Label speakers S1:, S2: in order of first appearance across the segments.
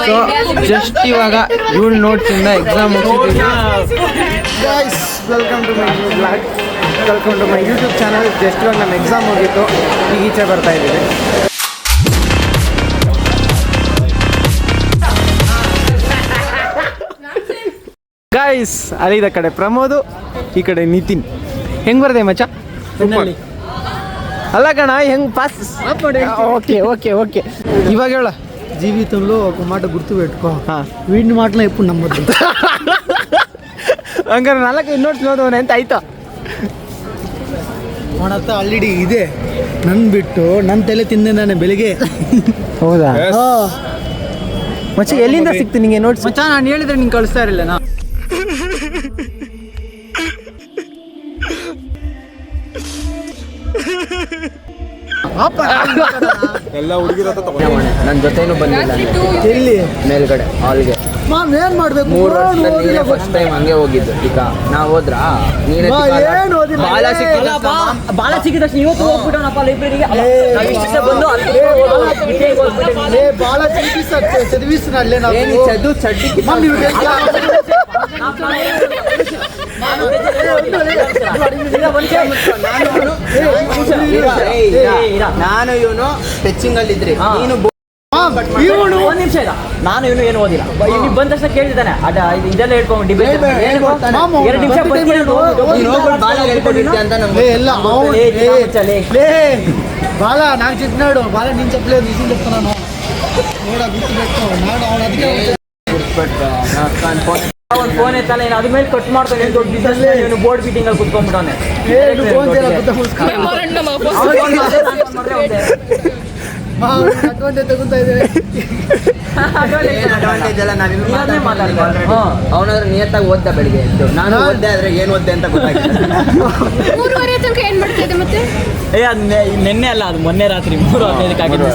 S1: So just ಇವಾಗ ಇವಳು ನೋಡ್ತಿಂದ exam guys welcome to my blog welcome to my YouTube channel just ಇವಾಗ ನಮ್ಮ exam ಹೋಗಿತ್ತು ಈಗ ಈಚೆ ಬರ್ತಾ ಇದ್ದೀವಿ ಗೈಸ್ ಅಲ್ಲಿದ ಕಡೆ ಪ್ರಮೋದು ಈ ಕಡೆ ನಿತಿನ್. ಹೆಂಗ್ ಬರ್ದೆ ಮಚ್ಚ? ಅಲ್ಲ ಕಣ ಹೆಂಗ್ ಪಾಸ್ ಓಕೆ ಓಕೆ ಓಕೆ. ಇವಾಗ ಹೇಳ.
S2: జీవితంలో ఒక మాట గుర్తు పెట్టుకో
S1: ಹಾ
S2: వీడిని మాటలు ఎప్పుడు నమ్మద్దు
S1: ಹಂಗಾರೆ ನಾಲ್ಕು ಇನ್ನೋಟ್ಸ್ ನೋದವನೆ ಅಂತ ಆಯ್ತಾ
S2: ಅವನ ಹತ್ರ ಆಲ್ರೆಡಿ ಇದೆ ನನ್ ಬಿಟ್ಟು ನನ್ನ ತಲೆ ತಿಂದೆ ನಾನು ಬೆಳಿಗ್ಗೆ
S1: ಹೌದಾ ಮಚ್ಚ ಎಲ್ಲಿಂದ ಸಿಕ್ತು ನಿಂಗೆ ನೋಟ್ಸ್
S2: ಮಚ್ಚ ನಾನು ಹೇಳಿದ್ರೆ ನಿಂಗೆ ಕಳಿಸ್ತಾ ಇರಲಿಲ್ಲ ನಾ
S3: ಎಲ್ಲ ಹುಡುಗಿರ
S1: ನನ್ನ ಜೊತೆನೂ ಬಂದಿಲ್ಲ
S2: ಇಲ್ಲಿ
S1: ಮೇಲ್ಗಡೆ ಹಾಲ್ಗೆ
S2: ಮಾಮ್ ಏನ್ ಮಾಡ್ಬೇಕು?
S1: ಮೂರು ವರ್ಷದಲ್ಲಿ ನೀನೇ ಫಸ್ಟ್ ಟೈಮ್ ಹಂಗೆ ಹೋಗಿದ್ದು. ಈಗ ನಾವ್ ಹೋದ್ರಾ? ನೀನೇ
S2: ಏನ್ ಓದಿಲ್ಲ?
S1: ಬಾಲ ಸಿಕ್ಕಿಲ್ಲ
S4: ಬಾಲ ಸಿಕ್ಕಿದ ಇವತ್ತು ಹೋಗ್ಬಿಟ್ಟವನಪ್ಪ ಲೈಬ್ರರಿಗೆ ಇಷ್ಟು ಬಂದು ಅಲ್ಲಿ
S2: ಚದಿವಿಸ್ ನಾವು.
S1: ಚದು ಚಡ್ಡಿ
S2: ಮಾಮ್ ನೀವು
S1: ನಾನು ಇವನು. ಟೆಚ್ಚಿಂಗ್ ಅಲ್ಲಿ ಇದ್ರಿ ನೀನು
S4: ಒಂದ್ ನಿಮಿಷ ಇಲ್ಲ ನಾನು ಇವನು ಏನು ಓದಿಲ್ಲ. ಇಲ್ಲಿ ಬಂದ ತಕ್ಷಣ ಕೇಳಿದಾನೆ ಅದ ಇದೆಲ್ಲ ಹೇಳ್ಕೊಂಡು ಡಿಬೇಟ್ ಎರಡು ನಿಮಿಷ
S2: ಬಾಲ
S4: ನಾನು
S1: ಚಿಕ್ಕನಾಡು ಬಾಲ
S2: ನಿನ್ ಚಪ್ಪಲೆ ನಿಜ ನಾನು. ನೋಡ ಬಿಟ್ಟು ಬಿಟ್ಟು ನಾನು
S4: ಒಂದು ಫೋನ್ ಎತ್ತಲ್ಲ ಏನು ಅದ್ರ ಮೇಲೆ ಕಟ್ ಮಾಡ್ತಾನೆ ಏನು ದೊಡ್ಡ ಬಿಸ್ನೆಸ್ ಇವನು ಬೋರ್ಡ್ ಮೀಟಿಂಗ್ ಅಲ್ಲಿ. ಹಾ.
S1: ಅವನಾದ್ರೆ ನಿಯತ್ತಾಗಿ ಓದ್ದ ಬೆಳಿಗ್ಗೆ ಎದ್ದು. ನಾನು ಓದ್ದೆ ಆದ್ರೆ ಏನ್ ಓದ್ದೆ ಅಂತ ಗೊತ್ತಾಗಿಲ್ಲ
S4: ಏ ಅದು ನಿನ್ನೆ ಅಲ್ಲ ಅದು ಮೊನ್ನೆ ರಾತ್ರಿ ಮೂರು ಹದಿನೈದಕ್ಕೆ ಆಗಿದ್ದು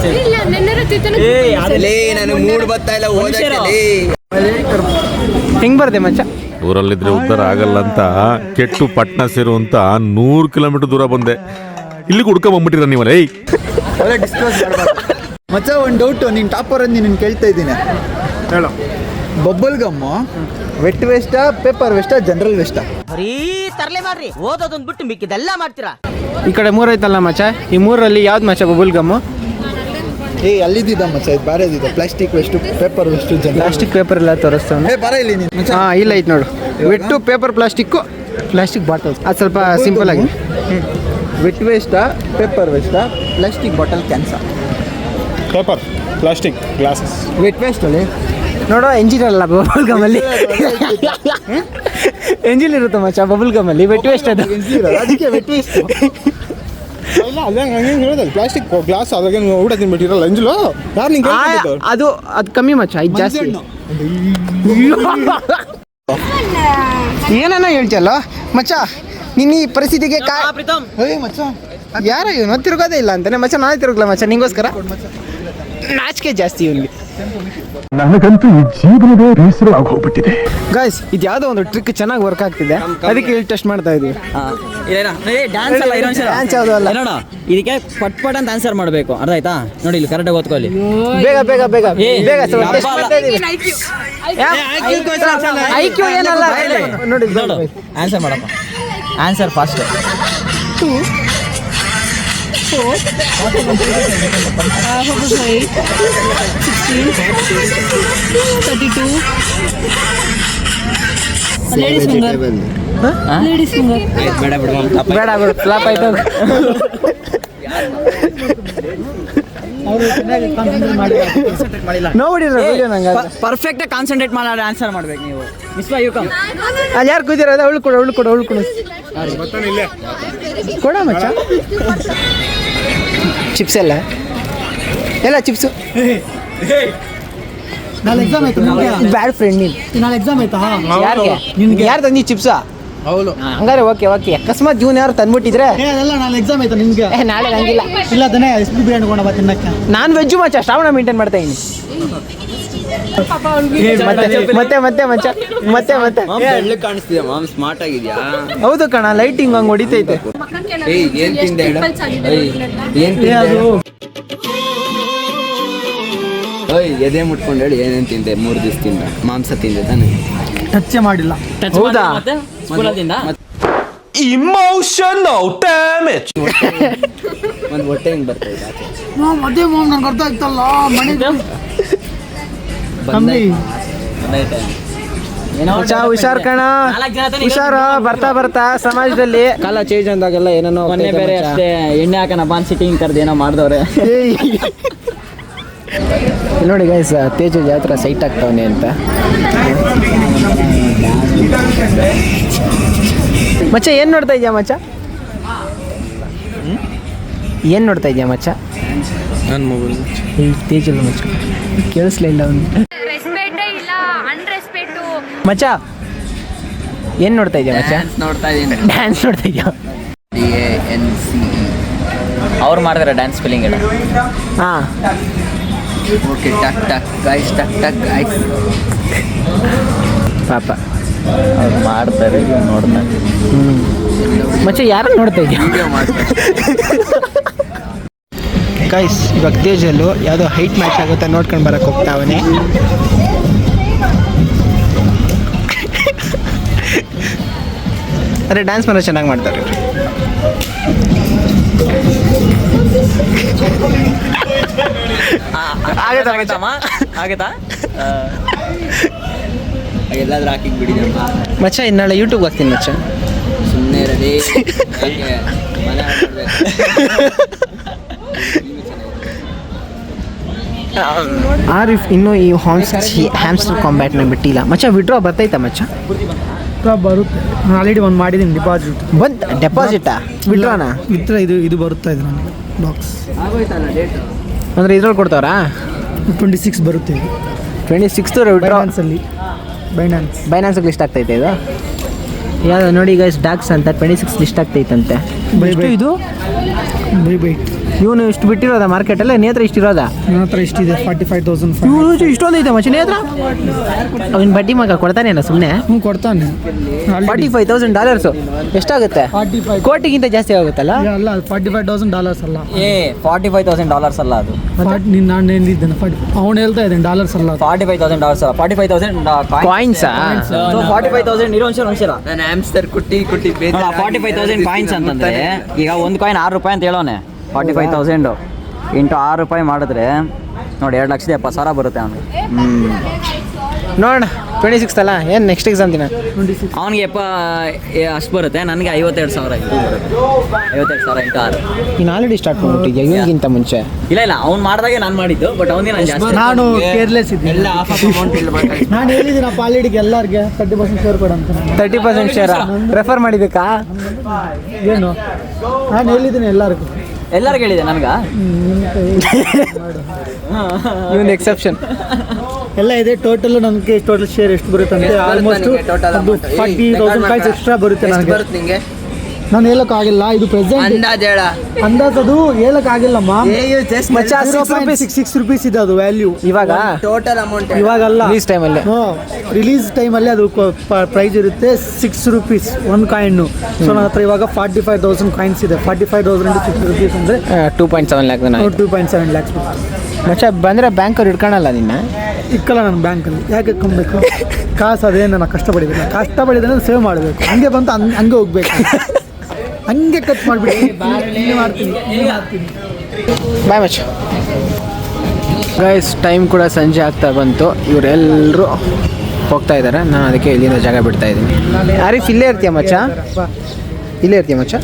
S4: ಏ ಅದು
S1: ನನಗೆ ಮೂಡ್ ಬರ್ತಾ ಇಲ್ಲ ಓದಕ್ಕೆ ಹೆಂಗ್ ಬರ್ದೆ ಮಂಚ
S3: ಊರಲ್ಲಿದ್ರೆ ಉದ್ಧಾರ ಆಗಲ್ಲ ಅಂತ ಕೆಟ್ಟು ಪಟ್ನ ಸೇರು ಅಂತ ನೂರು ಕಿಲೋಮೀಟರ್ ದೂರ ಬಂದೆ. ಇಲ್ಲಿ ಹುಡ್ಕ ಬಂದ್ಬಿಟ್ಟಿರ ನೀವು ಏಯ್.
S1: ಡಿಸ್ಕಸ್
S5: ಮಚ್ಚ ಒಂದು ಡೌಟು ನೀನು ಟಾಪರ್ ಅಂತ ನೀನು ಕೇಳ್ತಾ ಇದ್ದೀನಿ.
S1: ಹೇಳು.
S5: ಬಬ್ಬಲ್ ಗಮ್ಮು ವೆಟ್ ವೇಸ್ಟಾ ಪೇಪರ್ ವೇಸ್ಟಾ ಜನರಲ್ ವೇಸ್ಟಾ
S4: ಬರೀ ತರಲೆ ಮಾಡ್ರಿ. ಓದೋದೊಂದು ಬಿಟ್ಟು ಮಿಕ್ಕಿದೆಲ್ಲ ಮಾಡ್ತೀರಾ?
S1: ಈ ಕಡೆ ಮೂರೈತಲ್ಲ ಮಚ್ಚ? ಈ ಮೂರಲ್ಲಿ ಯಾವ್ದು ಮಚ್ಚ ಬಬುಲ್ ಗಮ್ಮು?
S5: ಏ ಅಲ್ಲಿದ್ದ ಮಚ್ಚ? ಇದು ಬೇರೆ ಇದ್ದಿದ್ದ? Plastic waste paper waste
S1: plastic paper ಎಲ್ಲ ತೋರಿಸ್ತಾವೆ
S5: ಏ ಬರ ಇಲ್ಲಿ ನೀನು. ಮಚ್ಚ.
S1: ಹಾ ಇಲ್ಲ ಐತೆ ನೋಡು. ಬಿಟ್ಟು ಪೇಪರ್ ಪ್ಲಾಸ್ಟಿಕ್ಕು ಪ್ಲಾಸ್ಟಿಕ್ ಬಾಟಲ್. ಅದು ಸ್ವಲ್ಪ ಸಿಂಪಲ್ ಆಗಿ
S5: ವಿಟ್ ವೇಸ್ಟಾ paper ವೇಸ್ಟಾ plastic bottle cancer.
S3: Paper plastic glasses
S5: wet waste ಅಲ್ಲಿ?
S1: ನೋಡೋ ಎಂಜಿನ್ ಅಲ್ಲ ಬಬುಲ್ ಗಮ್ಮಲ್ಲಿ ಎಂಜಿನ್ ಇರುತ್ತೆ ಮಚ್ಚ ಬಬುಲ್ ಗಮ್ಮಲ್ಲಿ ವೆಟ್ ವೇಸ್ಟ್ ಅದು.
S5: ಅದಕ್ಕೆ ವೆಟ್ ವೇಸ್ಟ್
S3: ಇಲ್ಲ ಅದೇ ಹಂಗೆ ಹೇಳೋದು. ಪ್ಲಾಸ್ಟಿಕ್ ಗ್ಲಾಸ್ ಅದಾಗ ಊಟ ತಿನ್ಬಿಟ್ಟಿರಲ್ಲ ಅಂಜಲು? ಯಾರು ನಿಂಗೆ
S1: ಅದು ಅದು ಕಮ್ಮಿ ಮಚ್ಚ ಇದು ಜಾಸ್ತಿ. ಏನನ್ನ ಹೇಳ್ತಿಯಲ್ಲ? ಮಚ್ಚ ನಿನ್ನ ಈ ಪರಿಸ್ಥಿತಿಗೆ ಕಾ
S5: ಮಚ್ಚ
S1: ಯಾರ ಇವನು? ತಿರುಗೋದೇ ಇಲ್ಲ ಅಂತಾನೆ. ಮಚ್ಚ ನಾನೇ ತಿರುಗಲ್ಲ ಮಚ್ಚ ನಿಂಗೋಸ್ಕರ? ನಾಚಿಕೆ ಜಾಸ್ತಿ ಇವನಿಗೆ
S6: ನನಗಂತೂ ಈ ಜೀವನವೇ ಬೇಸರ ಹೋಗ್ಬಿಟ್ಟಿದೆ.
S1: ಗಾಯ್ಸ್ ಇದು ಯಾವುದೋ ಒಂದು ಟ್ರಿಕ್ ಚೆನ್ನಾಗಿ ವರ್ಕ್ ಆಗ್ತಿದೆ. ಅದಕ್ಕೆ ಇಲ್ಲಿ ಟೆಸ್ಟ್ ಮಾಡ್ತಾ ಇದೀವಿ.
S4: ಡ್ಯಾನ್ಸ್ ಅಲ್ಲ ಇನ್ನೊಂದ್ ಸಲ.
S1: Dance ಯಾವ್ದು ಅಲ್ಲ.
S4: ಏ ಇದಕ್ಕೆ ಪಟ್ ಪಟ್ ಅಂತ ಆನ್ಸರ್ ಮಾಡಬೇಕು. ಅರ್ಥ ಆಯ್ತಾ? ನೋಡಿ ಇಲ್ಲಿ ಕರೆಕ್ಟಾಗಿ ಓದ್ಕೊಳ್ಳಿ.
S1: ಬೇಗ ಬೇಗ ಬೇಗ.
S4: ಏ,
S1: ಬೇಗ ಸ್ವಲ್ಪ. ಮಾಡ್ತಾ ಇದೀವಿ. ಏನಲ್ಲ. ನೋಡು
S4: ಆನ್ಸರ್ ಮಾಡಪ್ಪ. Answer fast
S7: thirty two ladies finger ladies finger
S4: ಬೇಡ ಬಿಡು
S1: ಬೇಡ ಬೇಡ ಫ್ಲಾಪ್ ಆಯ್ತು
S2: ಅವರು ಚೆನ್ನಾಗಿ ಕಾನ್ಸಂಟ್ರೇಟ್ ಮಾಡಿ ಮಾಡಿಲ್ಲ
S1: ನೋಡಿರ
S4: ಪರ್ಫೆಕ್ಟ್ ಕಾನ್ಸಂಟ್ರೇಟ್ ಮಾಡಿ ಆನ್ಸರ್ ಮಾಡ್ಬೇಕು ನೀವು. ವಿಶ್ವ ಯು ಕಮ್
S1: ಅಲ್ಲಿ ಯಾರು ಕೂತಿರೋದು ಅವಳು ಕೊಡು ಅವಳು ಕೊಡು ಅವಳು ಕೊಡು. ಕೊಡ ಮಚ್ಚ. ಚಿಪ್ಸ್ ಎಲ್ಲ? ಎಲ್ಲ ಚಿಪ್ಸು
S2: ನಾಳೆ ಎಕ್ಸಾಮ್ ಆಯ್ತು ನಿಮ್ಗೆ?
S1: ಬ್ಯಾಡ್ ಫ್ರೆಂಡ್ ನೀನು.
S2: ನಾಳೆ ಎಕ್ಸಾಮ್ ಆಯ್ತಾ?
S1: ಯಾರಿಗೆ?
S2: ನಿನ್ಗೆ.
S1: ಯಾರು ತಂದಿ ಚಿಪ್ಸಾ
S5: ಹೌದು.
S1: ಹಂಗಾರೆ ಓಕೆ ಓಕೆ. ಅಕಸ್ಮಾತ್ ಜೂನ್ ಯಾರು ತಂದ್ಬಿಟ್ಟಿದ್ರೆ?
S2: ಏ ಅದೆಲ್ಲ ನಾಳೆ ಎಕ್ಸಾಮ್ ಆಯ್ತು ನಿಮ್ಗೆ.
S1: ಏ ನಾಳೆ ಹಂಗಿಲ್ಲ.
S2: ಇಲ್ಲ ತಾನೇ ಬಿ ಬಿರಿಯಾನಿ ಕೊಂಡ ಬಾ ತಿನ್ನಕ್ಕೆ.
S1: ನಾನು ವೆಜ್ಜು ಮಚ್ಚ ಶ್ರಾವಣ ಮೇಂಟೈನ್ ಮಾಡ್ತಾ ಇದ್ದೀನಿ ಮತ್ತೆ ಮತ್ತೆ ಮತ್ತೆ ಮಚ್ಚ ಮತ್ತೆ ಮತ್ತೆ
S5: ಬೆಳ್ಳಿ ಕಾಣಿಸ್ತಿದೆ ಮಾಮ್ ಸ್ಮಾರ್ಟ್ ಆಗಿದ್ಯಾ?
S1: ಹೌದು ಕಣ ಲೈಟಿಂಗ್ ಹಂಗ್ ಹೊಡಿತೈತೆ.
S5: ಏಯ್ ಏನ್ ತಿಂದೆ ಹೇಳು ಏಯ್ ಏನ್
S2: ಏ ಅದು.
S8: ಓಯ್ ಎದೆ ಮುಟ್ಕೊಂಡು ಹೇಳಿ ಏನೇನ್ ತಿಂದೆ ಮೂರು ದಿವಸದಿಂದ? ಮಾಂಸ ತಿಂದೆ ತಾನೆ?
S2: ಟಚ್ ಮಾಡಿಲ್ಲ.
S4: ಟಚ್
S1: ಹೌದಾ?
S4: ಇಮೋಷನಲ್ ಸ್ಕೂಲದಿಂದ
S8: ಒಂದು ಹೊಟ್ಟೆ ಹಿಂಗೆ ಬರ್ತಾ ಇದೆ? ಆಚೆ.
S2: ಮಾಮ್ ಅದೇ ಮಾಮ್ ನಂಗೆ ಅರ್ಥ ಆಗ್ತಲ್ಲ ಮನೆ
S8: ಬಂದಿ ಬಂದೈತೆ
S4: ಏನೋ
S1: ಮಚ್ಚ ಹುಷಾರ್ ಕಣ.
S4: ನಾಲ್ಕು
S1: ಹುಷಾರು? ಬರ್ತಾ ಬರ್ತಾ ಸಮಾಜದಲ್ಲಿ. ಕಾಲ ಚೇಂಜ್ ಅಂದಾಗೆಲ್ಲ ಏನೇನೋ
S4: ಮೊನ್ನೆ ಬೇರೆ ಅಷ್ಟೇ ಎಣ್ಣೆ ಹಾಕೋಣ ಬಾನ್ ಸಿಟಿಂಗ್ ಕರ್ದು ಏನೋ ಮಾಡಿದವ್ರೆ.
S1: ನೋಡಿ ಗೈಸ್ ತೇಜು ಜಾತ್ರೆ ಸೈಟ್ ಆಗ್ತಾವನೆ ಅಂತ. ಮಚ್ಚ ಏನು ನೋಡ್ತಾ ಇದೆಯಾ ಮಚ್ಚ? ಏನು ನೋಡ್ತಾ ಇದೆಯಾ ಮಚ್ಚ? ಈ ತೇಜಲ್ಲ ಮಚ್ಚ. ಕೇಳಿಸ್ಲಿಲ್ಲ ಅವ್ನು.
S7: ರೆಸ್ಪೆಕ್ಟೇ ಇಲ್ಲ ಅನ್ರೆಸ್ಪೆಕ್ಟು
S1: ಮಚ್ಚ ಏನು ನೋಡ್ತಾ ಇದೆಯಾ ಮಚ್ಚ?
S8: ಡ್ಯಾನ್ಸ್ ನೋಡ್ತಾ ಇದ್ದೀನಿ.
S1: ಡ್ಯಾನ್ಸ್ ನೋಡ್ತಾ ಇದೆಯಾ?
S8: ಡಿ ಎ ಎನ್ ಸಿ
S4: ಅವ್ರು ಮಾಡಿದಾರೆ ಡ್ಯಾನ್ಸ್ ಫೀಲಿಂಗ್ ಎಲ್ಲ.
S1: ಹಾ.
S8: ಓಕೆ ಟಕ್ ಟಕ್ ಗೈಸ್ ಟಕ್ ಟಕ್ ಗೈಸ್
S1: ಪಾಪ.
S4: ಅವ್ರು ಮಾಡ್ತಾರೆ ನೋಡ್ತಾರೆ
S1: ಮಚ್ಚ ಯಾರು ನೋಡ್ತಾ ಗೈಸ್ ಇವಾಗ ತೇಜಲ್ಲು ಯಾವುದೋ ಹೈಟ್ ಮ್ಯಾಚ್ ಆಗುತ್ತೆ ನೋಡ್ಕೊಂಡು ಬರಕ್ಕೆ ಹೋಗ್ತಾವನೆ ಅರೆ ಡ್ಯಾನ್ಸ್ ಮಾಡೋ ಚೆನ್ನಾಗಿ ಮಾಡ್ತಾರೆ.
S4: ಆಗತ್ತಮ್ಮ ಆಗತ್ತಾ
S8: ಎಲ್ಲಾದ್ರೂ ಹಾಕಿ ಬಿಡಿ
S1: ಮಚ್ಚ ಇನ್ನು ನಾಳೆ ಯೂಟ್ಯೂಬ್ ಹಾಕ್ತೀನಿ ಮಚ್ಚ?
S8: ಸುಮ್ಮನೆ ಇರಲಿ?
S1: ಆರಿಫ್ ಇನ್ನು ಈ ಹಾನ್ಸ್ ಹ್ಯಾಮ್ಸ್ಟರ್ ಕಾಂಬ್ಯಾಟ್ನ ಬಿಟ್ಟಿಲ್ಲ. ಮಚ್ಚ ವಿಡ್ರಾ ಬರ್ತೈತಾ ಮಚ್ಚ?
S2: ಬರುತ್ತೆ. ನಾನು ಆಲ್ರೆಡಿ ಒಂದು ಮಾಡಿದ್ದೀನಿ ಡಿಪಾಸಿಟ್
S1: ಬಂದ್ ಡೆಪಾಸಿಟಾ ವಿಡ್ರಾನಾ
S2: ವಿತ್ರ ಇದು ಇದು ಬರುತ್ತಾ ಇದೆ ನನಗೆ ಬಾಕ್ಸ್
S8: ಅಂದರೆ ಡೇಟ್
S1: ಅಂದ್ರೆ ಇದ್ರಲ್ಲಿ ಕೊಡ್ತಾವ್ರಾ?
S2: ಟ್ವೆಂಟಿ ಸಿಕ್ಸ್ ಬರುತ್ತೆ
S1: ಟ್ವೆಂಟಿ ಸಿಕ್ಸ್ತು
S2: ಬೈನಾನ್ಸಲ್ಲಿ ಬೈನಾನ್ಸ್
S1: ಬೈನಾನ್ಸ್ಗೆ ಲಿಸ್ಟ್ ಆಗ್ತೈತೆ ಇದು ಯಾವ್ದು ನೋಡಿ ಈಗ ಡಾಕ್ಸ್ ಅಂತ ಟ್ವೆಂಟಿ ಸಿಕ್ಸ್ ಲಿಸ್ಟ್ ಆಗ್ತೈತಂತೆ
S2: ಬೈ.
S1: ಇದು?
S2: ಬೈ ಬೈ
S1: ಇವನು ಇಷ್ಟು ಬಿಟ್ಟಿರೋದಾ ಮಾರ್ಕೆಟಲ್ಲಿ ನೇತ್ರ ಇಷ್ಟಿರೋದ? ನೇತ್ರ
S2: ಇಷ್ಟಿದೆ ಹತ್ರ ಫಾರ್ಟಿ ಫೈವ್ ತೌಸಂಡ್ ಫೈವ್
S1: ಇವರು ಇಷ್ಟೊಂದು ಐತೆ ಮಚ್ಚ ನೇತ್ರ? ಅವನ ಬಡ್ಡಿ ಮಗ ಕೊಡ್ತಾನೇನ ಸುಮ್ಮನೆ
S2: ಹ್ಞೂ ಕೊಡ್ತಾನೆ.
S1: ಫಾರ್ಟಿ ಫೈವ್ ತೌಸಂಡ್ ಡಾಲರ್ಸು ಎಷ್ಟಾಗುತ್ತೆ?
S2: ಫಾರ್ಟಿ ಫೈವ್
S1: ಕೋಟಿಗಿಂತ ಜಾಸ್ತಿ ಆಗುತ್ತಲ್ಲ?
S2: ಅಲ್ಲ ಫಾರ್ಟಿ ಫೈವ್ ತೌಸಂಡ್ ಡಾಲರ್ಸ್ ಅಲ್ಲ.
S4: ಏ ಫಾರ್ಟಿ ಫೈವ್ ತೌಸಂಡ್ ಡಾಲರ್ಸ್ ಅಲ್ಲ ಅದು.
S2: ಬಟ್ ನೀನು ನಾನು ಹೇಳಿದ್ದೇನೆ ಫಾರ್ಟಿ ಅವ್ನು ಹೇಳ್ತಾ ಇದ್ದೇನೆ ಡಾಲರ್ಸ್ ಅಲ್ಲ.
S4: Forty five thousand dollars forty five thousand
S1: coins
S4: forty five thousand ಇರೋ ಒಂದ್ಸಲ ಒಂದ್ಸಲ
S8: ನಾನು ಆಮ್ಸ್ಟರ್ ಕುಟ್ಟಿ ಕುಟ್ಟಿ
S4: ಫಾರ್ಟಿ ಫೈವ್ ತೌಸಂಡ್ ಕಾಯಿನ್ಸ್ ಅಂತಂದ್ರೆ ಈಗ ಒಂದು ಕಾಯಿನ್ ಆರು ರೂಪಾಯಿ ಅಂತ ಹೇಳೋನೆ. Forty five thousand. ಇಂಟು ಆರು ರೂಪಾಯಿ ಮಾಡಿದ್ರೆ ನೋಡಿ ಎರಡು ಲಕ್ಷದ ಎಪ್ಪತ್ತು ಸಾವಿರ ಬರುತ್ತೆ ಅವನಿಗೆ.
S1: ನೋಡ ಟ್ವೆಂಟಿ ಸಿಕ್ಸ್ ಅಲ್ಲ? ಏನು ನೆಕ್ಸ್ಟ್ ಎಕ್ಸಾಮ್ ದಿನ?
S4: ಅವನಿಗೆ ಎಪ್ಪ ಅಷ್ಟು ಬರುತ್ತೆ. ನನಗೆ ಐವತ್ತೆರಡು ಸಾವಿರ ಬರುತ್ತೆ ಐವತ್ತೆರಡು ಸಾವಿರ ಇಂಟು ಆರು.
S1: ನೀನು ಆಲ್ರೆಡಿ ಸ್ಟಾರ್ಟ್ ಮಾಡ್ಬಿಟ್ಟಿದ್ಯಾ? ಇವನಿಗಿಂತ ಮುಂಚೆ?
S4: ಇಲ್ಲ ಇಲ್ಲ. ಅವ್ನು ಮಾಡಿದಾಗೆ ನಾನು ಮಾಡಿದ್ದು ಬಟ್ ಅವನಿಗೆ ನಾನು ಜಾಸ್ತಿ
S2: ನಾನು ಕೇರ್ಲೆಸ್ ಇದ್ದೀನಿ.
S8: ಎಲ್ಲ ಆಫ್ ಆಫ್ ಅಮೌಂಟ್ ಇಲ್ಬೇಕಾಗಿ
S2: ನಾನು ಹೇಳಿದ್ದೀನಿ ಪಾಲಿಡಿಗೆ ಎಲ್ಲರಿಗೆ ತರ್ಟಿ ಪರ್ಸೆಂಟ್ ಶೇರ್ ಕೊಡು ಅಂತ.
S1: ತರ್ಟಿ ಪರ್ಸೆಂಟ್ ಶೇರಾ ರೆಫರ್ ಮಾಡಿದ್ದಕ್ಕಾ
S2: ಏನು? ನಾನು ಹೇಳಿದ್ದೀನಿ ಎಲ್ಲರಿಗೂ.
S4: ಎಲ್ಲರಿಗೂ ಕೇಳಿದೆ ನನಗ?
S1: ಇವನ್ ಎಕ್ಸೆಪ್ಷನ್
S2: ಎಲ್ಲ ಇದೆ ಟೋಟಲ್ ನಮಗೆ ಟೋಟಲ್ ಶೇರ್ ಎಷ್ಟು ಬರುತ್ತೆ ಅಂದ್ರೆ
S8: almost total forty
S2: thousand extra ಬರುತ್ತೆ ನನಗೆ.
S8: ಬರುತ್ತೆ ನಿಂಗೆ?
S2: ನಾನು ಆಗಿಲ್ಲ ಇದು ಪ್ರೆಸೆಂಟ್
S8: ಅಂದಾಜ್ ಹೇಳ
S2: ಅಂದಾಜದು ಹೇಳೋಕ್ಕಾಗಿಲ್ಲಮ್ಮ.
S1: ಮಚ್ಚ six rupees
S2: six six rupees ಇದೆ ಅದು ವ್ಯಾಲ್ಯೂ
S1: ಇವಾಗ?
S8: ಟೋಟಲ್ ಅಮೌಂಟ್
S2: ಇವಾಗಲ್ಲ.
S1: ರಿಲೀಸ್ ಟೈಮ್ ಅಲ್ಲಿ.
S2: ರಿಲೀಸ್ ಟೈಮಲ್ಲಿ ಅದು ಪ್ರೈಸ್ ಇರುತ್ತೆ ಸಿಕ್ಸ್ ರುಪೀಸ್ ಒಂದು ಕಾಯಿನ್ನು ಸೊ ನನ್ನ ಹತ್ರ ಇವಾಗ ಫಾರ್ಟಿ ಫೈವ್ ತೌಸಂಡ್ ಕಾಯಿನ್ಸ್ ಇದೆ. Forty five thousand six rupees ಅಂದರೆ
S1: two point seven lakh
S2: two point seven lakhs
S1: ಮಚ್ಚ ಬಂದರೆ ಬ್ಯಾಂಕವ್ರು ಇಟ್ಕೊಳಲ್ಲ ನಿನ್ನ?
S2: ಇಕ್ಕಲ್ಲ ನನ್ನ ಬ್ಯಾಂಕಲ್ಲಿ ಯಾಕೆ ಇಟ್ಕೊಬೇಕು? ಕಾಸು ಅದೇನು ನಾನು ಕಷ್ಟಪಡಿದ್ದೀನಿ ಕಷ್ಟಪಡಿದ್ರೆ ಸೇವ್ ಮಾಡಬೇಕು. ಹಂಗೆ ಬಂತು ಹಂಗೆ ಹಂಗೆ ಹೋಗ್ಬೇಕು. ಹಂಗೆ ಕಟ್ ಮಾಡಿಬಿಡಿ. ಮಾಡ್ತೀನಿ
S1: ಬಾಯ್ ಮಚ್ ಗೈಸ್ ಟೈಮ್ ಕೂಡ ಸಂಜೆ ಆಗ್ತಾ ಬಂತು. ಇವರೆಲ್ಲರೂ ಹೋಗ್ತಾ ಇದ್ದಾರೆ ನಾನು ಅದಕ್ಕೆ ಇಲ್ಲಿಂದ ಜಾಗ ಬಿಡ್ತಾ ಇದ್ದೀನಿ. ಆರೀಫ್ ಇಲ್ಲೇ ಇರ್ತೀಯ ಮಚ್ಚ? ಇಲ್ಲೇ ಇರ್ತೀಯ ಮಚ್ಚ?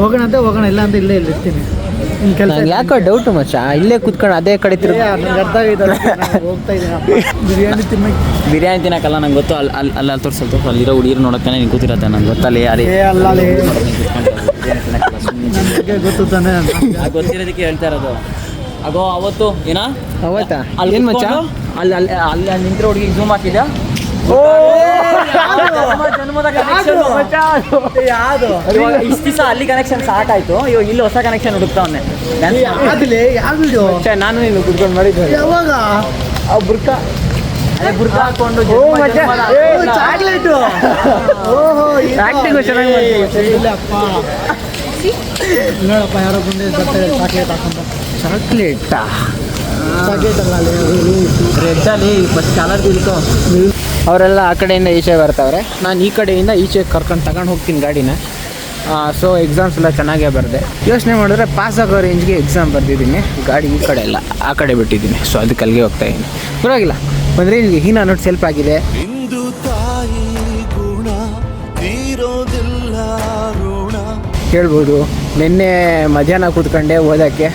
S2: ಹೋಗೋಣ ಅಂತ ಹೋಗೋಣ. ಇಲ್ಲ ಅಂತ ಇಲ್ಲೇ ಇಲ್ಲಿರ್ತೀನಿ
S1: ನಂಗೆ ಯಾಕೋ ಡೌಟ್ ಮಚ್ಚ? ಇಲ್ಲೇ ಕುತ್ಕೊಂಡು ಅದೇ ಕಡೆ ತಿರುಗಿ
S2: ಬಿರಿಯಾನಿ ತಿನ್ನಕ್ಕೆ
S4: ಬಿರಿಯಾನಿ ತಿನ್ನಕ್ಕಲ್ಲ ನಂಗೆ ಗೊತ್ತು. ಅಲ್ಲಿ ಅಲ್ಲಿ ಅಲ್ಲಿ ಅಲ್ಲಿ ತೋರಿಸಲ್ ತೋರಿಸು. ಅಲ್ಲಿರೋ ಹುಡುಗಿರು ನೋಡಕ್ಕೆ ನೀನು ಕೂತಿರತ್ತೆ ನಂಗೆ ಗೊತ್ತಲ್ಲ ಯಾರೇ
S2: ಗೊತ್ತು ತಾನೇ.
S4: ಗೊತ್ತಿರೋದಕ್ಕೆ ಹೇಳ್ತಾ ಇರೋದು. ಆಗೋ ಅವತ್ತು ಏನ?
S1: ಅವತ್ತಾ?
S4: ಅಲ್ಲಿ
S1: ಏನು ಮಚ್ಚ?
S4: ಅಲ್ಲಿ ಅಲ್ಲಿ ಅಲ್ಲಿ ನಿಂತಿರೋ ಹುಡುಗಿಗೆ ಜೂಮ್ ಹಾಕಿದ್ಯಾ? ಇವಾಗ ಇಷ್ಟು ದಿವಸ ಅಲ್ಲಿ ಕನೆಕ್ಷನ್ ಸಾಕಾಯ್ತು. ಇವಾಗ ಇಲ್ಲಿ ಹೊಸ ಕನೆಕ್ಷನ್ ಹುಡುಕ್ತಾವನೆ
S2: ಆಗಲೇ ಯಾವ ವಿಡಿಯೋ
S1: ನಾನು ನೀನು ಕುತ್ಕೊಂಡು ಮಾಡಿದ್ವಿ
S2: ಯಾವಾಗ?
S1: ಬುರ್ಕ.
S4: ಅದೇ ಬುರ್ಕ ಹಾಕೊಂಡು
S1: ಏ,
S2: ಓಹೋ ಇದು.
S1: ಚೆನ್ನಾಗಿ ಮಾಡ್ತೀವಿ.
S2: ಇಲ್ಲಪ್ಪ. ನೋಡಪ್ಪ ಯಾರೋ ಬಂದು ಬರ್ತಾರೆ ಚಾಕ್ಲೇಟ್ ಹಾಕೊಂಡ
S1: ಚಾಕ್ಲೇಟಾ
S2: ಪ್ಯಾಕೆಟ್ ಅಲ್ಲ ಅಲ್ಲಿ.
S1: ರೆಡ್ಡಲ್ಲಿ ಕಲರ್ ತಿಳ್ಕೊ. ಅವರೆಲ್ಲ ಆ ಕಡೆಯಿಂದ ಈಚೆ ಬರ್ತಾವ್ರೆ. ನಾನು ಈ ಕಡೆಯಿಂದ ಈಚೆ ಕರ್ಕೊಂಡು ತಗೊಂಡು ಹೋಗ್ತೀನಿ ಗಾಡಿನ. ಸೊ ಎಕ್ಸಾಮ್ಸ್ ಎಲ್ಲ ಚೆನ್ನಾಗೇ ಬರದೆ. ಯೋಚನೆ ಮಾಡಿದ್ರೆ ಪಾಸ್ ಆಗೋ ರೇಂಜ್ಗೆ ಎಕ್ಸಾಮ್ ಬರೆದಿದ್ದೀನಿ. ಗಾಡಿ ಈ ಕಡೆ ಎಲ್ಲ ಆ ಕಡೆ ಬಿಟ್ಟಿದ್ದೀನಿ. ಸೊ ಅದಕ್ಕೆ ಅಲ್ಲಿಗೆ ಹೋಗ್ತಾ ಇದ್ದೀನಿ. ಪರವಾಗಿಲ್ಲ ಒಂದು ರೇಂಜ್ಗೆ ಹೀನ ನೋಡಿ ಸೆಲ್ಪ್ ಆಗಿದೆ. ಹೇಳ್ಬೋದು ನಿನ್ನೆ ಮಧ್ಯಾಹ್ನ ಕೂತ್ಕೊಂಡೆ ಓದೋಕ್ಕೆ.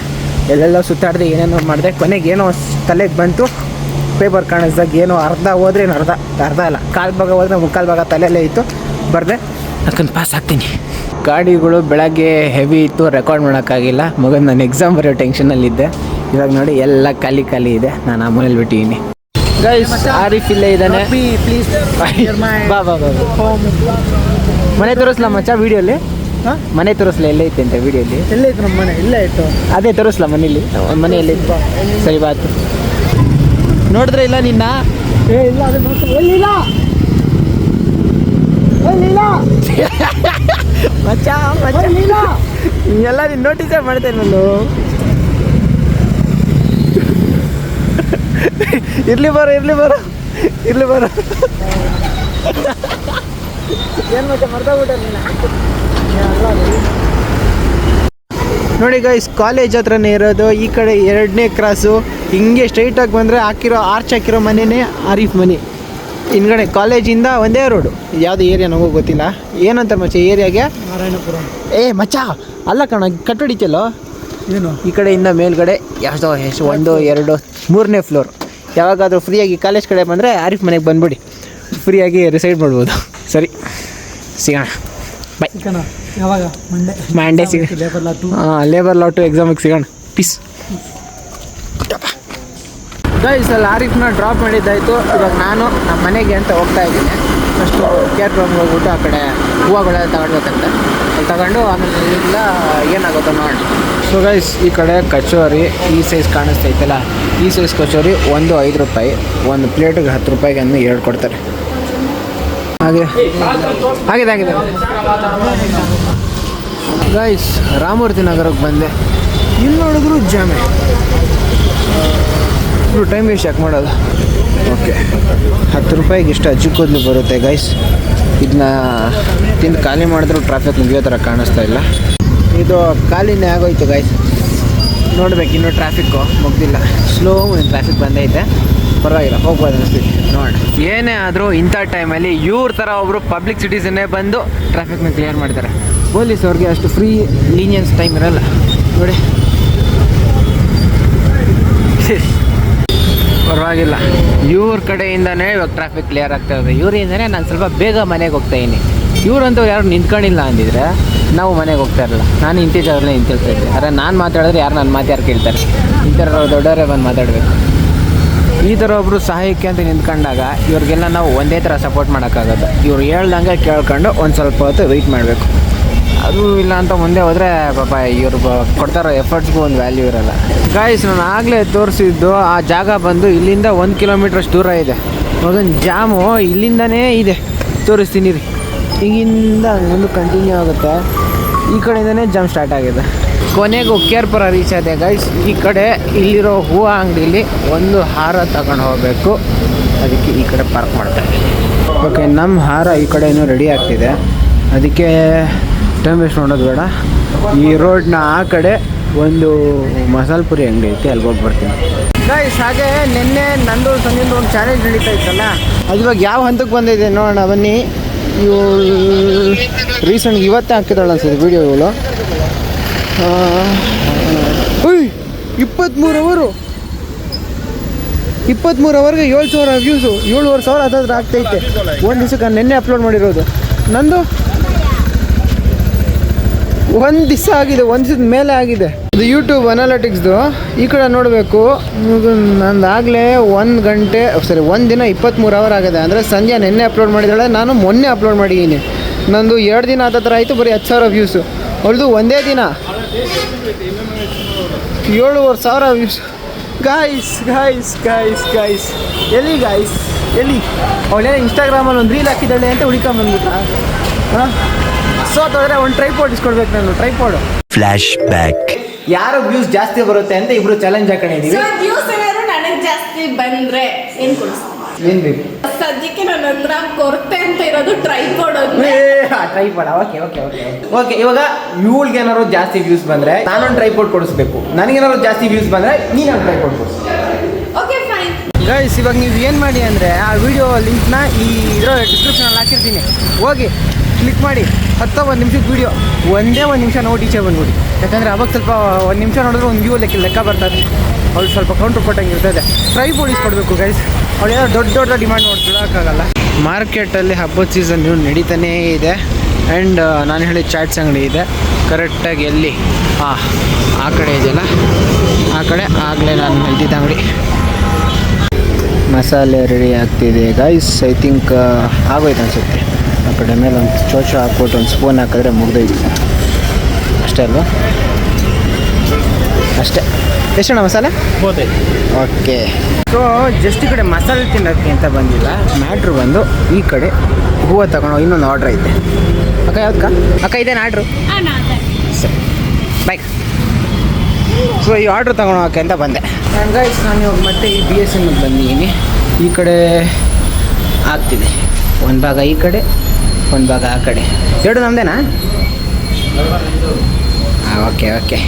S1: ಎಲ್ಲೆಲ್ಲ ಸುತ್ತಾಡಿದೆ ಏನೇನೋ ಮಾಡಿದೆ. ಕೊನೆಗೆ ಏನೋ ತಲೆಗೆ ಬಂತು. ಪೇಪರ್ ಕಾಣಿಸ್ದಾಗ ಏನೋ ಅರ್ಧ ಹೋದ್ರೆ ಏನು ಅರ್ಧ ಅರ್ಧ ಅಲ್ಲ. ಕಾಲು ಭಾಗ ಹೋದ್ರೆ ಮುಕ್ಕಾಲು ಭಾಗ ತಲೆಯಲ್ಲೇ ಇತ್ತು. ಬರದೆ. ಅಕ್ಕನ್ ಪಾಸ್ ಆಗ್ತೀನಿ. ಗಾಡಿಗಳು ಬೆಳಗ್ಗೆ ಹೆವಿ ಇತ್ತು ರೆಕಾರ್ಡ್ ಮಾಡೋಕ್ಕಾಗಿಲ್ಲ. ಮಗನ ನಾನು ಎಕ್ಸಾಮ್ ಬರೋ ಟೆನ್ಷನಲ್ಲಿದ್ದೆ ಇವಾಗ ನೋಡಿ ಎಲ್ಲ ಖಾಲಿ ಖಾಲಿ ಇದೆ. ನಾನು ಆ ಮನೇಲಿ ಬಿಟ್ಟಿದ್ದೀನಿ ಗೈಸ್ ಆರಿಫ್ ಇಲ್ಲೇ ಇದ್ದಾನೆ.
S2: ಪ್ಲೀಸ್
S1: ಬಾ ಬಾ ಬಾ ಬಾ. ಮನೆ ತೋರಿಸ್ಲಾ ಮಚ್ಚ ವಿಡಿಯೋಲಿ? ಮನೆ ತೋರಿಸ್ಲಾ ಎಲ್ಲೇ ಐತೆ ಅಂತ ವಿಡಿಯೋಲಿ?
S2: ಎಲ್ಲೇ ಇತ್ತು ನಮ್ಮ ಮನೆ? ಇಲ್ಲೇ ಇತ್ತು.
S1: ಅದೇ ತೋರಿಸ್ಲಾ ಮನೇಲಿ? ಮನೆಯಲ್ಲಿ. ಸರಿ ಬಾತು. ನೋಡಿದ್ರೆ ಇಲ್ಲ ನಿನ್ನ?
S2: ಏ ಇಲ್ಲ
S1: ಮಚ್ಚ ಮಚ್ಚ. ಎಲ್ಲ ನೀನು ನೋಟಿಸೇ ಮಾಡ್ತೇನೆ ನಾನು ಇರ್ಲಿ ಬರೋ ಇರ್ಲಿ ಬರೋ. ಇರ್ಲಿ ಬರೋ. ಏನು ಮತ್ತೆ ಮರ್ತೋಗ್ಬಿಟ್ಟೆ ನೀನು? ನೋಡಿ ಗೈಸ್ ಕಾಲೇಜ್ ಹತ್ರನೇ ಇರೋದು ಈ ಕಡೆ ಎರಡನೇ ಕ್ರಾಸು ಹಿಂಗೆ ಸ್ಟ್ರೈಟಾಗಿ ಬಂದರೆ ಹಾಕಿರೋ ಆರ್ಚ್ ಹಾಕಿರೋ ಮನೆಯೇ ಆರೀಫ್ ಮನೆ. ಹಿಂದ್ಗಡೆ ಕಾಲೇಜಿಂದ ಒಂದೇ ರೋಡು ಯಾವುದು ಏರಿಯಾ ನಮಗೂ ಗೊತ್ತಿಲ್ಲ. ಏನಂತ ಮಚ್ಚ ಏರಿಯಾಗೆ
S2: ನಾರಾಯಣಪುರ.
S1: ಏ ಮಚ್ಚ! ಅಲ್ಲ ಕಣ ಕಟ್ಟಡಿತಲ್ಲೋ
S2: ಏನು?
S1: ಈ ಕಡೆಯಿಂದ ಮೇಲ್ಗಡೆ ಯಾವುದೋ ಎಷ್ಟು ಒಂದು ಎರಡು ಮೂರನೇ ಫ್ಲೋರ್ ಯಾವಾಗಾದರೂ ಫ್ರೀಯಾಗಿ ಕಾಲೇಜ್ ಕಡೆ ಬಂದರೆ ಆರೀಫ್ ಮನೆಗೆ ಬಂದ್ಬಿಡಿ. ಫ್ರೀಯಾಗಿ ರಿಸೈಡ್ ಮಾಡ್ಬೋದು. ಸರಿ. ಸಿಗೋಣ. ಬಾಯ್
S2: ಯಾವಾಗ? ಮಂಡೇ
S1: ಮಂಡೇ ಸಿಗ
S2: ಲೇಬರ್ ಲಾಟು
S1: ಹಾಂ ಲೇಬರ್ ಲಾಟು ಎಕ್ಸಾಮಿಗೆ ಸಿಗೋಣ. ಪೀಸ್ ಗೈಸ್ ಅಲ್ಲಿ ಆರಿಫ್ನ ಡ್ರಾಪ್ ಮಾಡಿದ್ದಾಯಿತು. ಇವಾಗ ನಾನು ನಮ್ಮ ಮನೆಗೆ ಅಂತ ಹೋಗ್ತಾ ಇದ್ದೀನಿ. ಫಸ್ಟು ಕೇರ್ ರೂಮ್ಗೆ ಹೋಗ್ಬಿಟ್ಟು ಆ ಕಡೆ ಹೂವುಗಳೆಲ್ಲ ತಗೊಳ್ಬೇಕಂತ ಅಲ್ಲಿ ತಗೊಂಡು ಆಮೇಲೆ ಇಲ್ಲ ಏನಾಗುತ್ತೋ ನೋಡಿ. ಸೊ ಗೈಸ್ ಈ ಕಡೆ ಕಚೋರಿ ಈ ಸೈಜ್ ಕಾಣಿಸ್ತೈತಲ್ಲ. ಈ ಸೈಜ್ ಕಚೋರಿ ಒಂದು ಐದು ರೂಪಾಯಿ. ಒಂದು ಪ್ಲೇಟಿಗೆ ಹತ್ತು ರೂಪಾಯಿಗೆ ಅನ್ನು ಎರಡು ಕೊಡ್ತಾರೆ. ಹಾಗೆ. ಆಗಿದೆ ಆಗಿದೆ ಗೈಸ್ ರಾಮೂರ್ತಿ ನಗರಕ್ಕೆ ಬಂದೆ. ಇಲ್ಲಿ ನೋಡಿದ್ರು ಜಾಮೆ ಇವರು ಟೈಮ್ ವೇಸ್ಟ್ ಯಾಕೆ ಮಾಡೋದು. ಓಕೆ ಹತ್ತು ರೂಪಾಯಿಗೆ ಇಷ್ಟು ಅಜ್ಜಿ ಕೂದಲು ಬರುತ್ತೆ ಗೈಸ್ ಇದನ್ನ ತಿಂದು ಖಾಲಿ ಮಾಡಿದ್ರು ಟ್ರಾಫಿಕ್ ಮುಗಿಯೋ ಥರ ಕಾಣಿಸ್ತಾ ಇಲ್ಲ. ಇದು ಖಾಲಿನೇ ಆಗೋಯ್ತು ಗೈಸ್ ನೋಡ್ಬೇಕು ಇನ್ನೂ ಟ್ರಾಫಿಕ್ಕು ಮುಗ್ದಿಲ್ಲ. ಸ್ಲೋ ಟ್ರಾಫಿಕ್ ಬಂದೈತೆ. ಪರವಾಗಿಲ್ಲ ಹೋಗ್ಬೋದು ಅನಿಸ್ತೀವಿ ನೋಡೋಣ. ಏನೇ ಆದರೂ ಇಂಥ ಟೈಮಲ್ಲಿ ಇವ್ರ ಥರ ಒಬ್ಬರು ಪಬ್ಲಿಕ್ ಸಿಟಿಸನ್ನೇ ಬಂದು ಟ್ರಾಫಿಕ್ನ ಕ್ಲಿಯರ್ ಮಾಡ್ತಾರೆ. ಪೊಲೀಸ್ ಅವ್ರಿಗೆ ಅಷ್ಟು ಫ್ರೀ ಲೀನಿಯನ್ಸ್ ಟೈಮ್ ಇರಲ್ಲ. ನೋಡಿ. ಪರವಾಗಿಲ್ಲ. ಇವ್ರ ಕಡೆಯಿಂದನೇ ಇವಾಗ ಟ್ರಾಫಿಕ್ ಕ್ಲಿಯರ್ ಆಗ್ತಾ ಇದೆ. ಇವರಿಂದನೇ ನಾನು ಸ್ವಲ್ಪ ಬೇಗ ಮನೆಗೆ ಹೋಗ್ತಾ ಇದ್ದೀನಿ. ಇವ್ರಂತೂ ಯಾರು ನಿಂತ್ಕೊಂಡಿಲ್ಲ ಅಂದಿದ್ರೆ ನಾವು ಮನೆಗೆ ಹೋಗ್ತಾ ಇರಲ್ಲ. ನಾನು ನಿಂತಿದ್ದವ್ರನ್ನೇ ನಿಂತಿರ್ತಾ ಇದ್ದೆ. ಆದರೆ ನಾನು ಮಾತಾಡಿದ್ರೆ ಯಾರು ನನ್ನ ಮಾತು ಯಾರು ಕೇಳ್ತಾರೆ. ಈ ಥರ ದೊಡ್ಡವರೇ ಬಂದು ಮಾತಾಡಬೇಕು. ಈ ಥರ ಒಬ್ಬರು ಸಹಾಯಕ್ಕೆ ಅಂತ ನಿಂತ್ಕೊಂಡಾಗ ಇವ್ರಿಗೆಲ್ಲ ನಾವು ಒಂದೇ ಥರ ಸಪೋರ್ಟ್ ಮಾಡೋಕ್ಕಾಗುತ್ತೆ. ಇವ್ರು ಹೇಳ್ದಂಗೆ ಕೇಳ್ಕೊಂಡು ಒಂದು ಸ್ವಲ್ಪ ಹೊತ್ತು ವೆಯ್ಟ್ ಮಾಡಬೇಕು. ಅದು ಇಲ್ಲ ಅಂತ ಮುಂದೆ ಹೋದರೆ ಪಾಪ ಇವ್ರು ಕೊಡ್ತಾರೋ ಎಫರ್ಟ್ಸ್ಗೂ ಒಂದು ವ್ಯಾಲ್ಯೂ ಇರಲ್ಲ. ಗಾಯ್ಸ್ ನಾನು ಆಗಲೇ ತೋರಿಸಿದ್ದು ಆ ಜಾಗ ಬಂದು ಇಲ್ಲಿಂದ ಒಂದು ಕಿಲೋಮೀಟ್ರಷ್ಟು ದೂರ ಇದೆ. ಮಗನ ಜಾಮು ಇಲ್ಲಿಂದನೇ ಇದೆ. ತೋರಿಸ್ತೀನಿ ರೀ. ಈಗಿಂದ ಒಂದು ಕಂಟಿನ್ಯೂ ಆಗುತ್ತೆ. ಈ ಕಡೆಯಿಂದನೇ ಜಾಮ್ ಸ್ಟಾರ್ಟ್ ಆಗಿದೆ. ಕೊನೆಗೂ ಕೇರ್ಪುರ ರೀಚ್ ಆದೆ ಗೈಸ್ ಈ ಕಡೆ ಇಲ್ಲಿರೋ ಹೂವು ಅಂಗಡಿಲಿ ಒಂದು ಹಾರ ತಗೊಂಡು ಹೋಗಬೇಕು. ಅದಕ್ಕೆ ಈ ಕಡೆ ಪಾರ್ಕ್ ಮಾಡ್ತಾ ಓಕೆ ನಮ್ಮ ಹಾರ ಈ ಕಡೆ ರೆಡಿ ಆಗ್ತಿದೆ. ಅದಕ್ಕೆ ಟೈಮ್ ವೇಸ್ಟ್ ಮಾಡೋದು ಬೇಡ. ಈ ರೋಡ್ನ ಆ ಕಡೆ ಒಂದು ಮಸಾಲೆ ಪುರಿ ಅಂಗಡಿ ಐತಿ ಅಲ್ಲಿಗೆ ಹೋಗಿ ಬರ್ತೀನಿ. ಗೈಸ್ ಹಾಗೆ ನಿನ್ನೆ ನಂದು ಸಂಜಿಂದು ಒಂದು ಚಾಲೆಂಜ್ ನಡೀತಾ ಇತ್ತಲ್ಲ? ಅದು ಇವಾಗ ಯಾವ ಹಂತಕ್ಕೆ ಬಂದಿದೆ ನೋಡೋಣ ಬನ್ನಿ. ಇವು ರೀಸೆಂಟ್ ಇವತ್ತೇ ಹಾಕಿದಾಳೆ ಸರ್ ವೀಡಿಯೋ ಇವಳು. ಉಯ್ ಇಪ್ಪತ್ತ್ಮೂರು ಅವರು. ಇಪ್ಪತ್ತ್ಮೂರು ಅವರ್ಗೆ ಏಳು ಸಾವಿರ ವ್ಯೂಸು ಏಳುವರೆ ಸಾವಿರ ಅದಾದ್ರೆ ಆಗ್ತೈತೆ ಒಂದು ದಿವಸಕ್ಕೆ ನಿನ್ನೆ ಅಪ್ಲೋಡ್ ಮಾಡಿರೋದು. ನಂದು ಒಂದು ದಿವಸ ಆಗಿದೆ ಒಂದು ದಿವಸದ ಮೇಲೆ ಆಗಿದೆ. ಇದು ಯೂಟ್ಯೂಬ್ ಅನಾಲಿಟಿಕ್ಸ್ದು ಈ ಕಡೆ ನೋಡಬೇಕು. ನಂದಾಗಲೇ ಒಂದು ಗಂಟೆ, ಸರಿ, ಒಂದು ದಿನ ಇಪ್ಪತ್ತ್ಮೂರು ಅವರ್ ಆಗಿದೆ. ಅಂದರೆ ಸಂಜೆ ನಿನ್ನೆ ಅಪ್ಲೋಡ್ ಮಾಡಿದ್ದಾಳೆ, ನಾನು ಮೊನ್ನೆ ಅಪ್ಲೋಡ್ ಮಾಡಿದ್ದೀನಿ. ನಂದು ಎರಡು ದಿನ ಹತ್ರ ಆಯಿತು, ಬರೀ ಹತ್ತು ಸಾವಿರ ವ್ಯೂಸು ಅವಳದು ಒಂದೇ ದಿನ. ಏಳುವರೆ ಸಾವಿರ views guys guys guys guys ಎಲ್ಲಿ ಗಾಯ್ಸ್ ಎಲ್ಲಿ? ಅವಳೇನೋ ಇನ್ಸ್ಟಾಗ್ರಾಮಲ್ಲಿ ಒಂದು ರೀಲ್ ಹಾಕಿದ್ದಾಳೆ ಅಂತ ಹುಡುಕೊಂಬಂದ್ಬಿಟ್ಟ ಹಾಂ? ಸೋತೋದ್ರೆ ಒಂದು ಟ್ರೈಪೋಡ್ ಇಸ್ಕೊಳ್ಬೇಕು ನಾನು ಟ್ರೈಪೋಡು
S9: ಫ್ಲ್ಯಾಶ್ ಬ್ಯಾಕ್
S1: ಯಾರು ವ್ಯೂಸ್ ಜಾಸ್ತಿ ಬರುತ್ತೆ ಅಂತ ಇಬ್ರು ಚಾಲೆಂಜ್ ಹಾಕೊಂಡಿದೀವಿ
S9: ವ್ಯೂಸ್ ಏನಾದ್ರು ನನಗೆ ಜಾಸ್ತಿ ಬಂದ್ರೆ ಏನ್ ಕೊಡಿಸ್ತೀನಿ
S1: ಏನ್ ಬೇಕು?
S9: ಸದ್ಯಕ್ಕೆ ನನ್ನ ಹತ್ರ ಕೊರತೆ ಅಂತ ಇರೋದು
S1: tripod tripod okay okay okay okay ಇವಾಗ ಇವಳಿಗೆ ಏನಾದ್ರು ಜಾಸ್ತಿ ವ್ಯೂಸ್ ಬಂದ್ರೆ ನಾನೊಂದು ಟ್ರೈ ಪೋರ್ಟ್ ಕೊಡಿಸ್ಬೇಕು. ನನಗೇನಾದ್ರು ಜಾಸ್ತಿ ವ್ಯೂಸ್ ಬಂದ್ರೆ ನೀನೊಂದು ಟ್ರೈ ಪೋರ್ಟ್ ಕೊಡಿಸ್.
S9: ಓಕೆ ಫೈನ್
S1: ಗೈಸ್ ಇವಾಗ ನೀವು ಏನು ಮಾಡಿ ಅಂದರೆ ಆ ವಿಡಿಯೋ ಲಿಂಕ್ನ ಈ ಇದರ ಡಿಸ್ಕ್ರಿಪ್ಷನಲ್ಲಿ ಹಾಕಿರ್ತೀನಿ. ಹೋಗಿ ಕ್ಲಿಕ್ ಮಾಡಿ ಹತ್ತ ಒಂದು ನಿಮಿಷದ ವೀಡಿಯೋ ಒಂದೇ ಒಂದು ನಿಮಿಷ ನೋಡಿ ಈಚೆ ಬಂದ್ಬಿಡಿ. ಯಾಕಂದರೆ ಅವಾಗ ಸ್ವಲ್ಪ ಒಂದು ನಿಮಿಷ ನೋಡಿದ್ರೆ ಒಂದು ವ್ಯೂ ಲೆಕ್ಕ ಲೆಕ್ಕ ಬರ್ತದೆ ಅವ್ಳು ಸ್ವಲ್ಪ ಕೌಂಟ್ರ್ ಕೊಟ್ಟಂಗೆ ಇರ್ತದೆ ಟ್ರೈ ಕೊಡಬೇಕು ಗೈಸ್ ಅವಳು ಏನೋ ದೊಡ್ಡ ದೊಡ್ಡ ಡಿಮ್ಯಾಂಡ್ ನೋಡ್ಕೊಳ್ಳೋಕ್ಕಾಗಲ್ಲ ಮಾರ್ಕೆಟಲ್ಲಿ ಹಬ್ಬದ ಸೀಸನ್ ನೀವು ನಡೀತಾನೇ ಇದೆ. ಆ್ಯಂಡ್ ನಾನು ಹೇಳಿ ಚಾಟ್ಸ್ ಅಂಗಡಿ ಇದೆ. ಕರೆಕ್ಟಾಗಿ ಎಲ್ಲಿ? ಹಾಂ ಆ ಕಡೆ ಇದೆಯಲ್ಲ ಆ ಕಡೆ ಆಗಲೇ ನಾನು ಇದ್ದಿದ್ದ ಅಂಗಡಿ. ಮಸಾಲೆ ರೆಡಿ ಆಗ್ತಿದೆ ಗೈಸ್ ಐ ಥಿಂಕ್ ಆಗೋಯ್ತು ಅನಿಸುತ್ತೆ. ಆ ಕಡೆ ಮೇಲೆ ಒಂದು ಚೋಚ ಹಾಕ್ಬಿಟ್ಟು ಒಂದು ಸ್ಪೂನ್ ಹಾಕಿದ್ರೆ ಮುಗ್ದೈತಿ ಅಷ್ಟೇ ಅಲ್ವಾ? ಅಷ್ಟೇ. ಎಷ್ಟಣ್ಣ ಮಸಾಲೆ? ಓಕೆ. ಸೊ ಜಸ್ಟ್ ಈ ಕಡೆ ಮಸಾಲೆ ತಿನ್ನೋಕ್ಕೆ ಅಂತ ಬಂದಿಲ್ಲ. ಮ್ಯಾಟ್ರ್ ಬಂದು ಈ ಕಡೆ ಹೂವು ತಗೊಂಡು ಇನ್ನೊಂದು ಆರ್ಡ್ರ್ ಐತೆ. ಅಕ್ಕ ಯಾವ್ದಕ್ಕ? ಅಕ್ಕ ಇದೇನು ಆರ್ಡ್ರು ಸರಿ. ಬಾಯ್ ಸೊ ಈ ಆರ್ಡ್ರ್ ತಗೊಳೋಕೆ ಅಂತ ಬಂದೆ. ಹಂಗಾಗಿ ನಾನು ಇವಾಗ ಮತ್ತೆ ಈ ಬಿ ಎಸ್ ಎನ್ ಬಂದಿದ್ದೀನಿ. ಈ ಕಡೆ ಆಗ್ತಿದೆ. ಒಂದು ಭಾಗ ಈ ಕಡೆ. ಒಂದು ಭಾಗ ಆ ಕಡೆ. ಎರಡು ನಮ್ಮದೇನಾ ಹಾಂ ಓಕೆ ಓಕೆ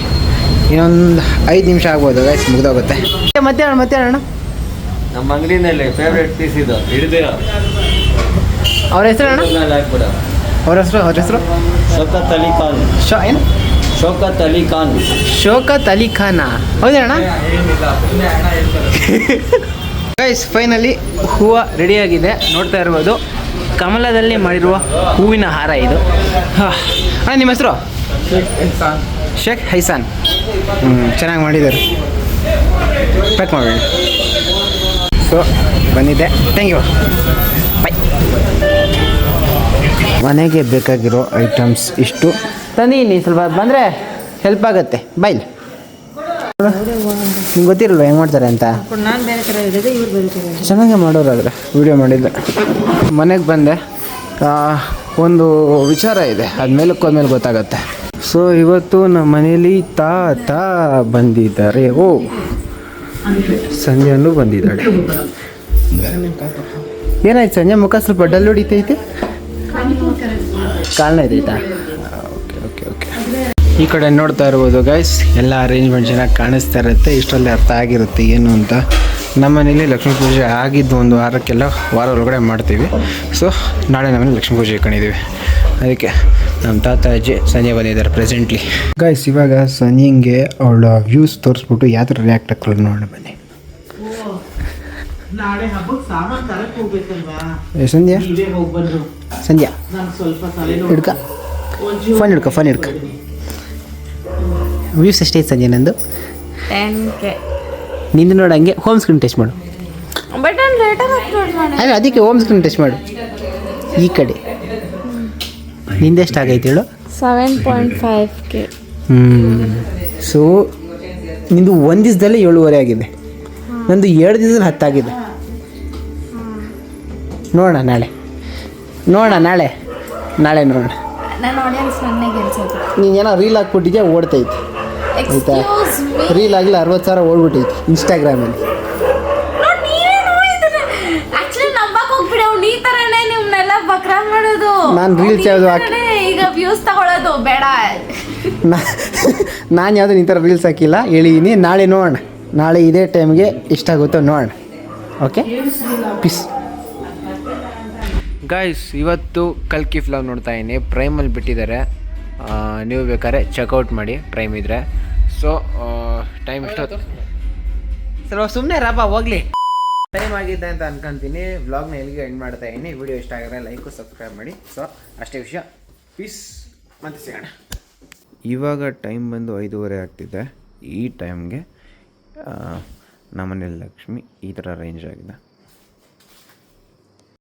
S1: ಇನ್ನೊಂದು ಐದು ನಿಮಿಷ ಆಗ್ಬೋದು ಗೈಸ್ ಮುಗ್ದೋಗುತ್ತೆ. ಮತ್ತೆ ಅಣ್ಣ ಮತ್ತೆ ಅಣ್ಣ?
S8: ನಮ್ಮ ಅಂಗಡಿನಲ್ಲಿ ಫೇವ್ರೇಟ್ ಪೀಸ್ ಇದು ಹಿಡಿದಿರೋ.
S1: ಅವ್ರ ಹೆಸರು ಅಣ್ಣ? ಅವ್ರ ಹೆಸರು ಅವ್ರ ಹೆಸರು?
S8: ಶೋಕತ್ ಅಲಿ ಖಾನ್.
S1: ಶೋ ಏನು?
S8: ಶೋಕತ್ ಅಲಿ ಖಾನ್.
S1: ಶೋಕತ್ ಅಲಿ ಖಾನಾ? ಹೌದಾ ಅಣ್ಣ? ಗೈಸ್ ಫೈನಲಿ ಹೂವು ರೆಡಿಯಾಗಿದೆ ನೋಡ್ತಾ ಇರ್ಬೋದು. ಕಮಲದಲ್ಲಿ ಮಾಡಿರುವ ಹೂವಿನ ಹಾರ ಇದು. ಹಾ. ನಿಮ್ಮ ಹೆಸರು? ಶೇಖ್ ಹೈಸಾನ್. ಹ್ಞೂ ಚೆನ್ನಾಗಿ ಮಾಡಿದ್ದಾರೆ. ಪ್ಯಾಕ್ ಮಾಡಿ ಸೊ ಬಂದಿದ್ದೆ. ಥ್ಯಾಂಕ್ ಯು ಬಾಯ್ ಮನೆಗೆ ಬೇಕಾಗಿರೋ ಐಟಮ್ಸ್ ಇಷ್ಟು. ತಂದೀನಿ ಸ್ವಲ್ಪ ಬಂದರೆ ಹೆಲ್ಪ್ ಆಗುತ್ತೆ. ಬಾಯ್ ನಿಂಗೆ ಗೊತ್ತಿರಲ್ವ ಹೆಂಗೆ ಮಾಡ್ತಾರೆ ಅಂತ?
S9: ನಾನು ಬೇರೆ ಥರ ಇರೋದು ಇವ್ರು ಬೇರೆ ಥರ
S1: ಚೆನ್ನಾಗೆ ಮಾಡೋರಾದ್ರೆ ವಿಡಿಯೋ ಮಾಡಿದ್ದೆ. ಮನೆಗೆ ಬಂದೆ. ಆ, ಒಂದು ವಿಚಾರ ಇದೆ. ಅದ್ಮೇಲೆ ಮೇಲಕ್ಕೆ ಹೋದ್ಮೇಲೆ ಗೊತ್ತಾಗತ್ತೆ. ಸೊ ಇವತ್ತು ನಮ್ಮ ಮನೇಲಿ ತಾತ ಬಂದಿದ್ದಾರೆ. ಓ ಸಂಜೆನೂ ಬಂದಿದ್ದಾಳೆ. ಏನಾಯ್ತು ಸಂಜೆ ಮುಖ ಸ್ವಲ್ಪ ಡಲ್ ಹೊಡಿತೈತೆ? ಕಾಲ್ನ ಇದೈತಾ ಈ ಕಡೆ ನೋಡ್ತಾ ಇರ್ಬೋದು ಗೈಸ್ ಎಲ್ಲ ಅರೇಂಜ್ಮೆಂಟ್ ಚೆನ್ನಾಗಿ ಕಾಣಿಸ್ತಾ ಇರುತ್ತೆ. ಇಷ್ಟರಲ್ಲಿ ಅರ್ಥ ಆಗಿರುತ್ತೆ ಏನು ಅಂತ. ನಮ್ಮ ಮನೇಲಿ ಲಕ್ಷ್ಮೀ ಪೂಜೆ ಆಗಿದ್ದು ಒಂದು ವಾರಕ್ಕೆಲ್ಲ ವಾರ ಒಳಗಡೆ ಮಾಡ್ತೀವಿ. ಸೊ ನಾಳೆ ನಮ್ಮನೆ ಲಕ್ಷ್ಮೀ ಪೂಜೆ ಇಟ್ಕೊಂಡಿದ್ದೀವಿ ಅದಕ್ಕೆ ನಮ್ಮ ತಾತ ಅಜ್ಜಿ ಸಂಜೆ ಬಂದಿದ್ದಾರೆ ಪ್ರೆಸೆಂಟ್ಲಿ ಗೈಸ್ ಇವಾಗ ಸನಿಂಗೆ ಅವಳ ವ್ಯೂಸ್ ತೋರಿಸ್ಬಿಟ್ಟು ಯಾವ ಥರ ರಿಯಾಕ್ಟ್ ಆಗ್ತಾರೆ ನೋಡೋಣ ಬನ್ನಿ.
S2: ನಾಳೆ ಹಬ್ಬಕ್ಕೆ ಸಾಮಾನು ತರಕ್ಕೆ ಹೋಗ್ಬೇಕಲ್ವಾ?
S1: ಏ ಸಂಧ್ಯಾ?
S2: ನೀವೇ ಹೋಗಿ ಬಂದ್ರು
S1: ಸಂಧ್ಯಾ?
S2: ಸ್ವಲ್ಪ
S1: ಫೋನ್ ಹಿಡ್ಕ. ಫೋನ್ ಹಿಡ್ಕ ವ್ಯೂಸ್ ಎಷ್ಟೈತೆ ಸಂಜೆ ನಂದು? ನಿಂದು ನೋಡಂಗೆ ಹೋಮ್ ಸ್ಕ್ರೀನ್ ಟೆಸ್ಟ್ ಮಾಡು. ಅಲ್ಲ ಅದಕ್ಕೆ ಹೋಮ್ ಸ್ಕ್ರೀನ್ ಟೆಸ್ಟ್ ಮಾಡು. ಈ ಕಡೆ. ನಿಂದೆಷ್ಟು ಆಗೈತೆ ಹೇಳು?
S9: ಸೆವೆನ್ ಪಾಯಿಂಟ್ ಫೈವ್ ಕೆ
S1: ಹ್ಞೂ ಸೊ ನಿಂದು ಒಂದು ದಿವಸದಲ್ಲೇ ಏಳುವರೆ ಆಗಿದೆ. ನಂದು ಎರಡು ದಿವಸದಲ್ಲಿ ಹತ್ತಾಗಿದೆ ನೋಡೋಣ ನಾಳೆ. ನೋಡೋಣ ನಾಳೆ. ನಾಳೆ ನೋಡೋಣ. ನೀನು ಏನೋ ರೀಲ್ ಹಾಕ್ಬಿಟ್ಟಿದ್ಯಾ ಓಡ್ತೈತಿ ಆಯ್ತಾ? ರೀಲ್ ಆಗಲಿ ಅರವತ್ತು ಸಾವಿರ ಓಡ್ಬಿಟ್ಟೈತಿ ಇನ್ಸ್ಟಾಗ್ರಾಮಲ್ಲಿ ನಾನು
S9: ರೀಲ್ಸ್
S1: ಯಾವುದು
S9: ಈಗ ವ್ಯೂಸ್ ತಗೊಳ್ಳೋದು ಬೇಡ.
S1: ನಾನು ಯಾವುದು ಈ ಥರ ರೀಲ್ಸ್ ಹಾಕಿಲ್ಲ ಹೇಳಿದ್ದೀನಿ ನಾಳೆ ನೋಡೋಣ. ನಾಳೆ ಇದೇ ಟೈಮ್ಗೆ ಎಷ್ಟಾಗುತ್ತೋ ನೋಡೋಣ. ಓಕೆ ಪೀಸ್ ಗಾಯ್ಸ್ ಇವತ್ತು ಕಲ್ಕಿ ಫ್ಲಾಗ್ ನೋಡ್ತಾ ಇದ್ದೀನಿ ಪ್ರೈಮಲ್ಲಿ ಬಿಟ್ಟಿದ್ದಾರೆ. ನೀವು ಬೇಕಾದ್ರೆ ಚೆಕ್ಔಟ್ ಮಾಡಿ ಪ್ರೈಮ್ ಇದ್ದರೆ ಸೊ ಟೈಮ್ ಎಷ್ಟೊತ್ತು ಸರ್ ಸುಮ್ಮನೆ ರಾಪ ಹೋಗ್ಲಿ. ಟೈಮ್ ಆಗಿದೆ ಅಂತ ಅನ್ಕೊಂತೀನಿ. ವ್ಲಾಗ್ನ ಎಲ್ಲಿಗೆ ಎಂಡ್ ಮಾಡ್ತಾ ಇದ್ದೀನಿ ವಿಡಿಯೋ ಇಷ್ಟ ಆಗಿದ್ರೆ ಲೈಕು ಸಬ್ಸ್ಕ್ರೈಬ್ ಮಾಡಿ. ಸೊ ಅಷ್ಟೇ ವಿಷಯ. ಪೀಸ್ ಮತ್ತೆ ಸಿಗೋಣ. ಇವಾಗ ಟೈಮ್ ಬಂದು ಐದೂವರೆ ಆಗ್ತಿದೆ. ಈ ಟೈಮ್ಗೆ ನಮ್ಮನೇಲಿ ಲಕ್ಷ್ಮಿ ಈ ಥರ ರೇಂಜ್ ಆಗಿದೆ.